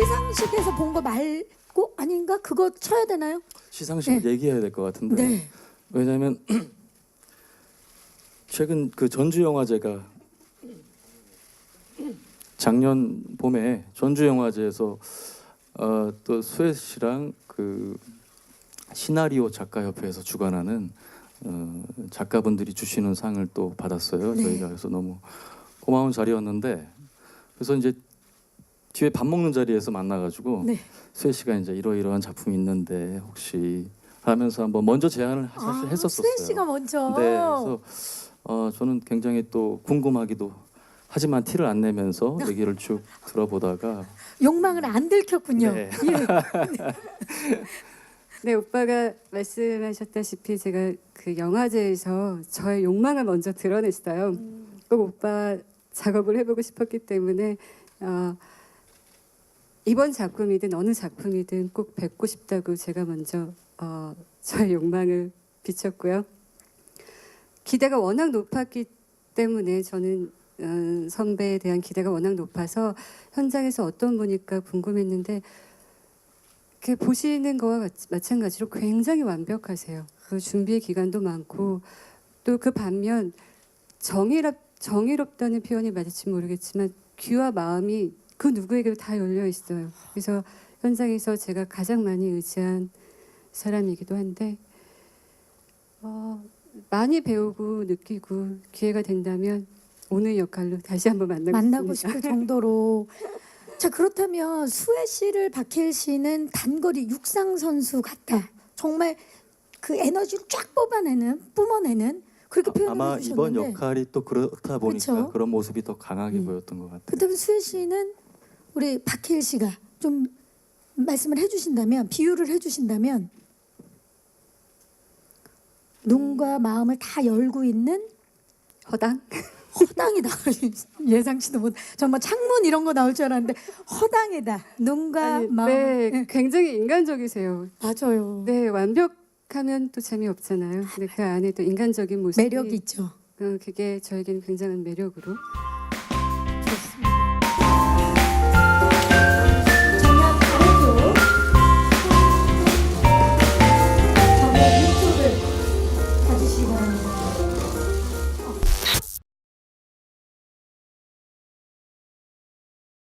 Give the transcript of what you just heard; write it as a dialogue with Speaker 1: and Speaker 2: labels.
Speaker 1: 시상식에서 본 거 말고 아닌가? 그거 쳐야 되나요?
Speaker 2: 시상식
Speaker 1: 네.
Speaker 2: 얘기해야 될 것 같은데
Speaker 1: 네.
Speaker 2: 왜냐하면 최근 그 전주 영화제가 작년 봄에 전주 영화제에서 어, 또 수혜 씨랑 그 시나리오 작가 협회에서 주관하는 어, 작가분들이 주시는 상을 또 받았어요.
Speaker 1: 네.
Speaker 2: 저희가 그래서 너무 고마운 자리였는데 그래서 이제 뒤에 밥 먹는 자리에서 만나가지고
Speaker 1: 네.
Speaker 2: 수혜 씨가 이제 이러이러한 작품이 있는데 혹시 하면서 한번 먼저 제안을 사실
Speaker 1: 아,
Speaker 2: 했었었어요.
Speaker 1: 수혜 씨가 먼저.
Speaker 2: 네, 그래서 어, 저는 굉장히 또 궁금하기도 하지만 티를 안 내면서 얘기를 쭉 들어보다가
Speaker 1: 욕망을 안 들켰군요.
Speaker 2: 네.
Speaker 1: 예.
Speaker 3: 네, 오빠가 말씀하셨다시피 제가 그 영화제에서 저의 욕망을 먼저 드러냈어요. 꼭 오빠 작업을 해보고 싶었기 때문에 어, 이번 작품이든 어느 작품이든 꼭 뵙고 싶다고 제가 먼저 어, 저의 욕망을 비췄고요. 기대가 워낙 높았기 때문에 저는 어, 선배에 대한 기대가 워낙 높아서 현장에서 어떤 분일까 궁금했는데 이렇게 보시는 거와 같- 마찬가지로 굉장히 완벽하세요. 그 준비 기간도 많고 또 그 반면 정의롭 정의롭다는 표현이 맞을지 모르겠지만 귀와 마음이 그 누구에게도 다 열려 있어요. 그래서 현장에서 제가 가장 많이 의지한 사람이기도 한데 어, 많이 배우고 느끼고 기회가 된다면 오늘 역할로 다시 한번 만나고
Speaker 1: 만나고
Speaker 3: 싶습니다.
Speaker 1: 싶을 정도로. 자 그렇다면 수혜 씨를 박해일 씨는 단거리 육상 선수 같다. 정말 그 에너지를 쫙 뽑아내는 뿜어내는 그렇게 표현을
Speaker 2: 아마
Speaker 1: 해주셨는데.
Speaker 2: 이번 역할이 또 그렇다 보니까
Speaker 1: 그쵸?
Speaker 2: 그런 모습이 더 강하게
Speaker 1: 음.
Speaker 2: 보였던 것 같아요.
Speaker 1: 그렇다면 수혜 씨는 우리 박해일 씨가 좀 말씀을 해주신다면 비유를 해주신다면 눈과 마음을 다 열고 있는
Speaker 3: 허당
Speaker 1: 허당이다. 예상치도 못. 정말 창문 이런 거 나올 줄 알았는데 허당이다. 눈과
Speaker 3: 아니,
Speaker 1: 마음.
Speaker 3: 네,
Speaker 1: 네.
Speaker 3: 굉장히 인간적이세요.
Speaker 1: 맞아요.
Speaker 3: 네, 완벽하면 또 재미없잖아요. 근데 그 안에 또 인간적인 모습이
Speaker 1: 매력 있죠.
Speaker 3: 어, 그게 저에게는 굉장한 매력으로
Speaker 1: 좋습니다.